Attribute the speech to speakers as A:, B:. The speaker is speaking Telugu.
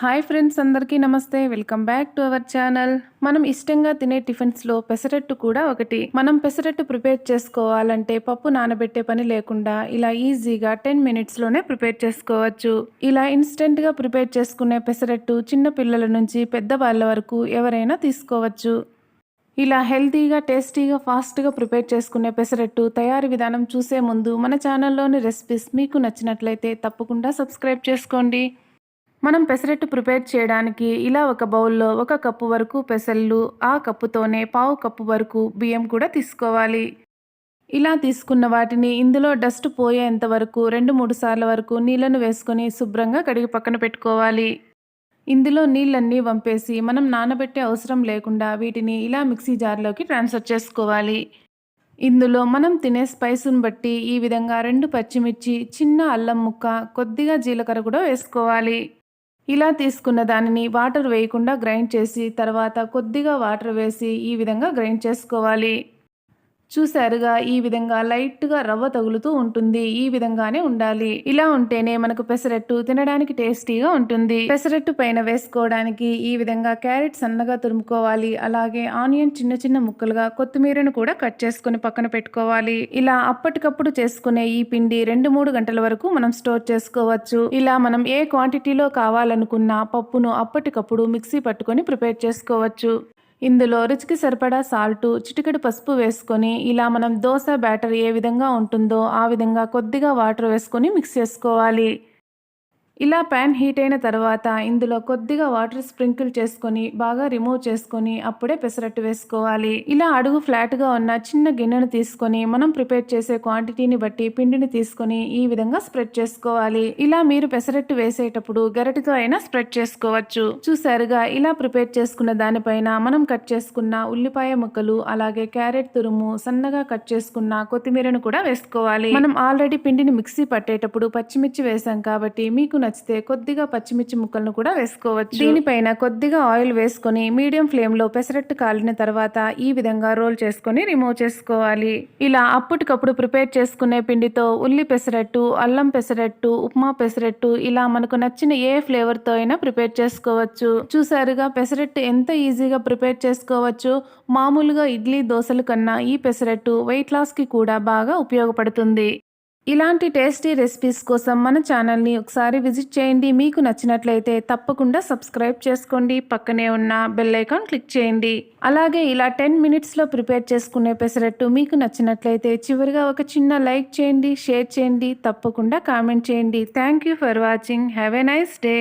A: హాయ్ ఫ్రెండ్స్ అందరికీ నమస్తే. Welcome back to our channel. మనం ఇష్టంగా తినే టిఫిన్స్లో పెసరట్టు కూడా ఒకటి. మనం పెసరట్టు ప్రిపేర్ చేసుకోవాలంటే పప్పు నానబెట్టే పని లేకుండా ఇలా ఈజీగా టెన్ మినిట్స్లోనే ప్రిపేర్ చేసుకోవచ్చు. ఇలా ఇన్స్టెంట్గా ప్రిపేర్ చేసుకునే పెసరట్టు చిన్న పిల్లల నుంచి పెద్ద వాళ్ళ వరకు ఎవరైనా తీసుకోవచ్చు. ఇలా హెల్తీగా టేస్టీగా ఫాస్ట్గా ప్రిపేర్ చేసుకునే పెసరట్టు తయారీ విధానం చూసే ముందు మన ఛానల్లోని రెసిపీస్ మీకు నచ్చినట్లయితే తప్పకుండా సబ్స్క్రైబ్ చేసుకోండి. మనం పెసరట్టు ప్రిపేర్ చేయడానికి ఇలా ఒక బౌల్లో ఒక కప్పు వరకు పెసళ్ళు ఆ కప్పుతోనే పావు కప్పు వరకు బియ్యం కూడా తీసుకోవాలి. ఇలా తీసుకున్న వాటిని ఇందులో డస్ట్ పోయేంత వరకు రెండు మూడు సార్ల వరకు నీళ్ళను వేసుకొని శుభ్రంగా కడిగి పక్కన పెట్టుకోవాలి. ఇందులో నీళ్ళన్నీ వంపేసి మనం నానబెట్టే అవసరం లేకుండా వీటిని ఇలా మిక్సీ జార్లోకి ట్రాన్స్ఫర్ చేసుకోవాలి. ఇందులో మనం తినే స్పైసును బట్టి ఈ విధంగా రెండు పచ్చిమిర్చి చిన్న అల్లం ముక్క కొద్దిగా జీలకర్ర కూడా వేసుకోవాలి. ఇలా తీసుకున్న దానిని వాటర్ వేయకుండా గ్రైండ్ చేసి తర్వాత కొద్దిగా వాటర్ వేసి ఈ విధంగా గ్రైండ్ చేసుకోవాలి. చూసారుగా ఈ విధంగా లైట్గా రవ్వ తగులుతూ ఉంటుంది. ఈ విధంగానే ఉండాలి. ఇలా ఉంటేనే మనకు పెసరట్టు తినడానికి టేస్టీగా ఉంటుంది. పెసరట్టు పైన వేసుకోవడానికి ఈ విధంగా క్యారెట్ సన్నగా తురుముకోవాలి. అలాగే ఆనియన్ చిన్న చిన్న ముక్కలుగా కొత్తిమీరను కూడా కట్ చేసుకుని పక్కన పెట్టుకోవాలి. ఇలా అప్పటికప్పుడు చేసుకునే ఈ పిండి రెండు మూడు గంటల వరకు మనం స్టోర్ చేసుకోవచ్చు. ఇలా మనం ఏ క్వాంటిటీలో కావాలనుకున్న పప్పును అప్పటికప్పుడు మిక్సీ పట్టుకొని ప్రిపేర్ చేసుకోవచ్చు. ఇందులో రుచికి సరిపడా సాల్టు చిటికెడు పసుపు వేసుకొని ఇలా మనం దోశ బ్యాటర్ ఏ విధంగా ఉంటుందో ఆ విధంగా కొద్దిగా వాటర్ వేసుకొని మిక్స్ చేసుకోవాలి. ఇలా ప్యాన్ హీట్ అయిన తర్వాత ఇందులో కొద్దిగా వాటర్ స్ప్రింకిల్ చేసుకొని బాగా రిమూవ్ చేసుకొని అప్పుడే పెసరట్టు వేసుకోవాలి. ఇలా అడుగు ఫ్లాట్గా ఉన్న చిన్న గిన్నెను తీసుకొని మనం ప్రిపేర్ చేసే క్వాంటిటీని బట్టి పిండిని తీసుకొని ఈ విధంగా స్ప్రెడ్ చేసుకోవాలి. ఇలా మీరు పెసరట్టు వేసేటప్పుడు గరిటతో అయినా స్ప్రెడ్ చేసుకోవచ్చు. చూసారుగా ఇలా ప్రిపేర్ చేసుకున్న దానిపైన మనం కట్ చేసుకున్న ఉల్లిపాయ ముక్కలు అలాగే క్యారెట్ తురుము సన్నగా కట్ చేసుకున్న కొత్తిమీరను కూడా వేసుకోవాలి. మనం ఆల్రెడీ పిండిని మిక్సీ పట్టేటప్పుడు పచ్చిమిర్చి వేసాం కాబట్టి మీకు నచ్చితే కొద్దిగా పచ్చిమిర్చి ముక్కలను కూడా వేసుకోవచ్చు. దీనిపైన కొద్దిగా ఆయిల్ వేసుకొని మీడియం ఫ్లేమ్లో పెసరట్టు కాలిన తర్వాత ఈ విధంగా రోల్ చేసుకొని రిమూవ్ చేసుకోవాలి. ఇలా అప్పటికప్పుడు ప్రిపేర్ చేసుకునే పిండితో ఉల్లి పెసరట్టు అల్లం పెసరట్టు ఉప్మా పెసరట్టు ఇలా మనకు నచ్చిన ఏ ఫ్లేవర్తో అయినా ప్రిపేర్ చేసుకోవచ్చు. చూసారుగా పెసరట్టు ఎంత ఈజీగా ప్రిపేర్ చేసుకోవచ్చు. మామూలుగా ఇడ్లీ దోశల కన్నా ఈ పెసరట్టు వెయిట్ లాస్కి కూడా బాగా ఉపయోగపడుతుంది. ఇలాంటి టేస్టీ రెసిపీస్ కోసం మన ఛానల్ని ఒకసారి విజిట్ చేయండి. మీకు నచ్చినట్లయితే తప్పకుండా సబ్స్క్రైబ్ చేసుకోండి. పక్కనే ఉన్న బెల్ ఐకాన్ క్లిక్ చేయండి. అలాగే ఇలా టెన్ మినిట్స్లో ప్రిపేర్ చేసుకునే పెసరట్టు మీకు నచ్చినట్లయితే చివరిగా ఒక చిన్న లైక్ చేయండి షేర్ చేయండి తప్పకుండా కామెంట్ చేయండి. Thank you for watching. Have a nice day.